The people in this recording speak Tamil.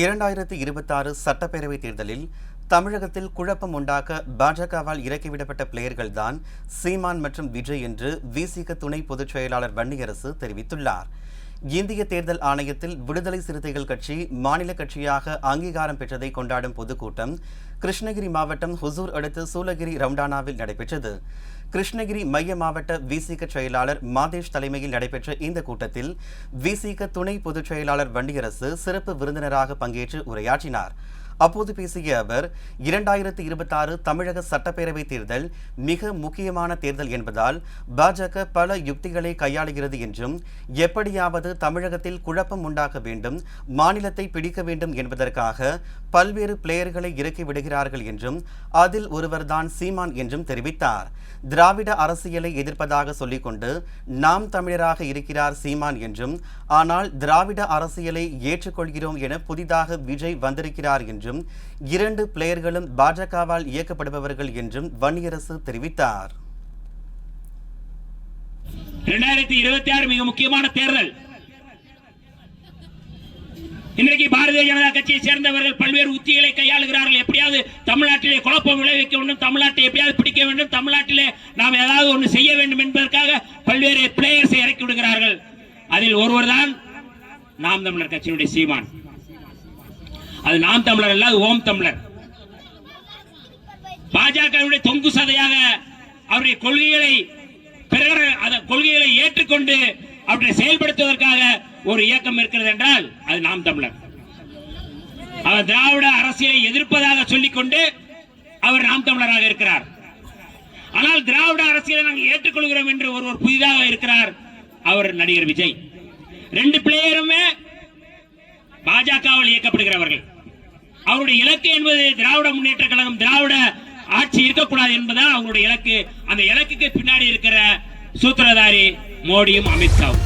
இரண்டாயிரத்தி இருபத்தாறு சட்டப்பேரவைத் தேர்தலில் தமிழகத்தில் குழப்பம் உண்டாக்க பாஜகவால் இறக்கிவிடப்பட்ட பிளேயர்கள்தான் சீமான் மற்றும் விஜய் என்று விசிக துணை பொதுச் செயலாளர் வன்னியரசு தெரிவித்துள்ளார். இந்திய தேர்தல் ஆணையத்தில் விடுதலை சிறுத்தைகள் கட்சி மாநில கட்சியாக அங்கீகாரம் பெற்றதை கொண்டாடும் பொதுக்கூட்டம் கிருஷ்ணகிரி மாவட்டம் ஹுசூர் அடுத்து சூலகிரி ரவுண்டானாவில் நடைபெற்றது. கிருஷ்ணகிரி மைய மாவட்ட விசிக செயலாளர் மாதேஷ் தலைமையில் நடைபெற்ற இந்த கூட்டத்தில் விசிக துணை பொதுச் செயலாளர் வண்டியரசு சிறப்பு விருந்தினராக பங்கேற்று உரையாற்றினார். அப்போது பேசிய அவர் இரண்டாயிரத்தி இருபத்தாறு தமிழக சட்டப்பேரவை தேர்தல் மிக முக்கியமான தேர்தல் என்பதால் பாஜக பல யுக்திகளை கையாளுகிறது என்றும் எப்படியாவது தமிழகத்தில் குழப்பம் உண்டாக்க வேண்டும் மாநிலத்தை பிடிக்க வேண்டும் என்பதற்காக பல்வேறு பிளேயர்களை இறக்கி விடுகிறார்கள் என்றும் அதில் ஒருவர்தான் சீமான் என்றும் தெரிவித்தார். திராவிட அரசியலை எதிர்ப்பதாக சொல்லிக்கொண்டு நாம் தமிழராக இருக்கிறார் சீமான் என்றும் ஆனால் திராவிட அரசியலை ஏற்றுக்கொள்கிறோம் என புதிதாக விஜய் வந்திருக்கிறார் என்றும் இரண்டு பிளேயர்களும் பாஜகவால் இயக்கப்படுபவர்கள் என்றும் வன்னியரசு தெரிவித்தார். இரண்டாயிரத்தி இருபத்தி ஆறு மிக முக்கியமான தேர்தல். இன்றைக்கு பாரதிய ஜனதா கட்சியை சேர்ந்தவர்கள் பல்வேறு உத்திகளை கையாளுகிறார்கள். எப்படியாவது தமிழ்நாட்டிலே குழப்பம் விளைவிக்க வேண்டும் தமிழ்நாட்டை எப்படியாவது பிடிக்க வேண்டும் தமிழ்நாட்டிலே நாம் ஏதாவது ஒன்று செய்ய வேண்டும் என்பதற்காக பல்வேறு பிளேயர்ஸை இறக்கி விடுகிறார்கள். அதில் ஒருவர் தான் நாம் தமிழர் கட்சியினுடைய சீமான். அது நாம் தமிழர் அல்ல அது ஓம் தமிழர். பாஜகவுடைய தொங்கு சதையாக அவருடைய கொள்கைகளை பிறர் அந்த கொள்கைகளை ஏற்றுக்கொண்டு அவற்றை செயல்படுத்துவதற்காக ஒரு இயக்கம் இருக்கிறது என்றால் அது நாம் தமிழர். அவர் திராவிட அரசியலை எதிர்ப்பதாக சொல்லிக்கொண்டு அவர் நாம் தமிழராக இருக்கிறார். ஆனால் திராவிட அரசியலை நாங்கள் ஏற்றுக்கொள்கிறோம் என்று ஒருவர் புதிதாக இருக்கிறார் அவர் நடிகர் விஜய். ரெண்டு பிளேயருமே பாஜகவால் இயக்கப்படுகிறவர்கள். அவருடைய இலக்கு என்பது திராவிட முன்னேற்ற கழகம் திராவிட ஆட்சி இருக்கக்கூடாது என்பதுதான் அவங்களுடைய இலக்கு. அந்த இலக்குக்கு பின்னாடி இருக்கிற சூத்திரதாரி மோடியும் அமித்ஷாவும்.